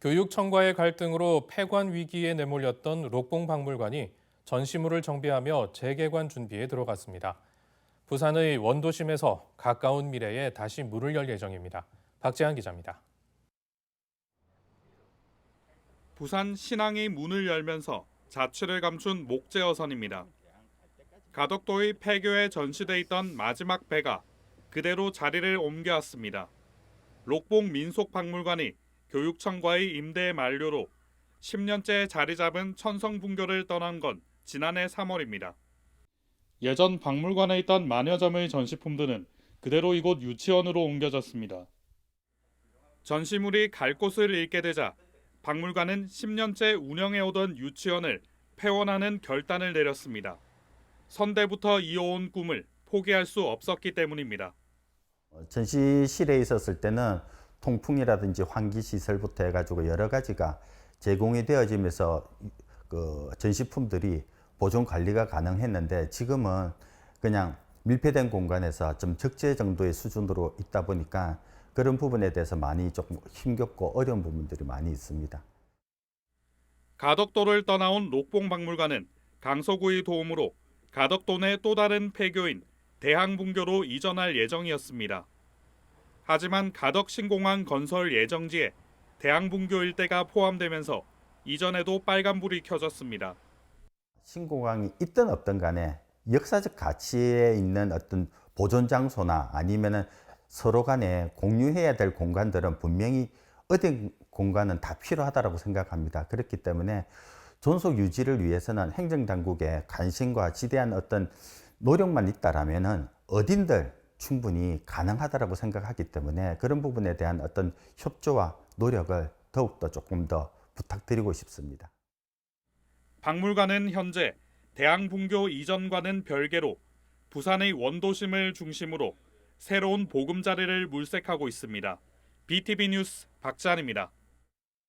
교육청과의 갈등으로 폐관 위기에 내몰렸던 록봉 박물관이 전시물을 정비하며 재개관 준비에 들어갔습니다. 부산의 원도심에서 가까운 미래에 다시 문을 열 예정입니다. 박재한 기자입니다. 부산 신항이 문을 열면서 자취를 감춘 목재어선입니다. 가덕도의 폐교에 전시돼 있던 마지막 배가 그대로 자리를 옮겨왔습니다. 록봉 민속박물관이 교육청과의 임대 만료로 10년째 자리 잡은 천성분교를 떠난 건 지난해 3월입니다. 예전 박물관에 있던 만여 점의 전시품들은 그대로 이곳 유치원으로 옮겨졌습니다. 전시물이 갈 곳을 잃게 되자 박물관은 10년째 운영해오던 유치원을 폐원하는 결단을 내렸습니다. 선대부터 이어온 꿈을 포기할 수 없었기 때문입니다. 어, 전시실에 있었을 때는 통풍이라든지 환기 시설부터 해가지고 여러 가지가 제공이 되어지면서 그 전시품들이 보존 관리가 가능했는데 지금은 그냥 밀폐된 공간에서 좀 적재 정도의 수준으로 있다 보니까 그런 부분에 대해서 많이 조금 힘겹고 어려운 부분들이 많이 있습니다. 가덕도를 떠나온 록봉박물관은 강서구의 도움으로 가덕도 내 또 다른 폐교인 대항분교로 이전할 예정이었습니다. 하지만 가덕신공항 건설 예정지에 대항분교 일대가 포함되면서 이전에도 빨간불이 켜졌습니다. 신공항이 있든 없든 간에 역사적 가치에 있는 어떤 보존 장소나 아니면은 서로 간에 공유해야 될 공간들은 분명히 어딘 공간은 다 필요하다고 생각합니다. 그렇기 때문에 존속 유지를 위해서는 행정 당국의 관심과 지대한 어떤 노력만 있다라면은 어딘들 충분히 가능하다라고 생각하기 때문에 그런 부분에 대한 어떤 협조와 노력을 더욱더 조금 더 부탁드리고 싶습니다. 박물관은 현재 대항 분교 이전과는 별개로 부산의 원도심을 중심으로 새로운 보금자리를 물색하고 있습니다. BTV 뉴스 박찬입니다.